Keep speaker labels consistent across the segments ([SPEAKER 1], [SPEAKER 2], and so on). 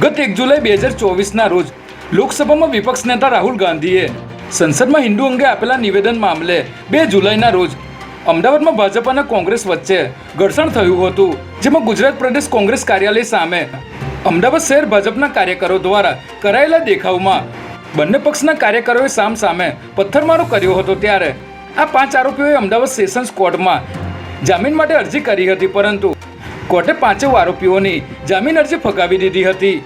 [SPEAKER 1] ગત એક જુલાઈ બે હજાર ચોવીસના રોજ લોકસભામાં વિપક્ષ નેતા રાહુલ ગાંધીએ સંસદમાં હિન્દુ અંગે આપેલા નિવેદન મામલે બે જુલાઈના રોજ અમદાવાદમાં ભાજપ અને કોંગ્રેસ વચ્ચે ઘર્ષણ થયું હતું, જેમાં ગુજરાત પ્રદેશ કોંગ્રેસ કાર્યાલય સામે અમદાવાદ શહેર ભાજપના કાર્યકરો દ્વારા કરાયેલા દેખાવમાં બંને પક્ષના કાર્યકરોએ સામ સામે પથ્થરમારો કર્યો હતો ત્યારે આ પાંચ આરોપીઓએ અમદાવાદ સેશન્સ કોર્ટમાં જામીન માટે અરજી કરી હતી, પરંતુ કોર્ટે પાંચેય આરોપીઓની જામીન અરજી ફગાવી દીધી હતી.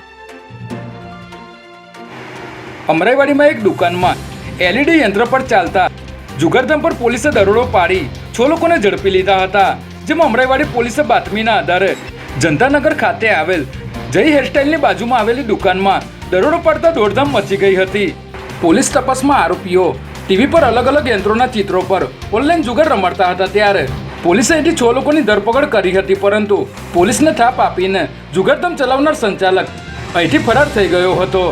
[SPEAKER 1] અમરાઈવાડીમાં એક દુકાનમાં એલઈડી યંત્ર પર ચાલતા જુગારધામ પર પોલીસે દરોડો પાડી છ લોકોને ઝડપી લીધા હતા, જેમાં અમરાઈવાડી પોલીસે બાતમીના આધારે જનતાનગર ખાતે આવેલ જય હેરસ્ટાઈલની બાજુમાં આવેલી દુકાનમાં દરોડો પાડતા દોડધામ મચી ગઈ હતી. પોલીસ તપાસમાં આરોપીઓ ટીવી પર અલગ અલગ યંત્રોના ચિત્રો પર ઓનલાઈન જુગાર રમાડતા હતા ત્યારે પોલીસે અહીંથી છ લોકોની ધરપકડ કરી હતી, પરંતુ પોલીસને થાપ આપીને જુગારધામ ચલાવનાર સંચાલક અહીંથી ફરાર થઈ ગયો હતો.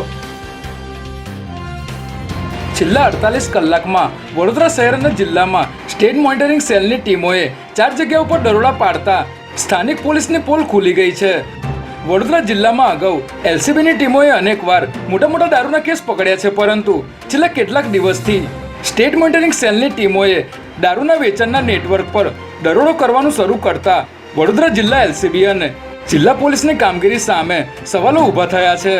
[SPEAKER 1] છેલ્લા અડતાલીસ કલાકમાં વડોદરા શહેર અને જિલ્લામાં સ્ટેટ મોનિટરિંગ સેલની ટીમોએ ચાર જગ્યાઓ ઉપર દરોડા પાડતા સ્થાનિક પોલીસની પોલ ખુલી ગઈ છે. વડોદરા જિલ્લામાં અગાઉ એલસીબીની ટીમોએ અનેકવાર મોટા મોટા દારૂના કેસ પકડ્યા છે, પરંતુ છેલ્લા કેટલાક દિવસથી સ્ટેટ મોનિટરિંગ સેલની ટીમોએ દારૂના વેચાણના નેટવર્ક પર દરોડો કરવાનું શરૂ કરતા વડોદરા જિલ્લા એલસીબી અને જિલ્લા પોલીસની કામગીરી સામે સવાલો ઊભા થયા છે.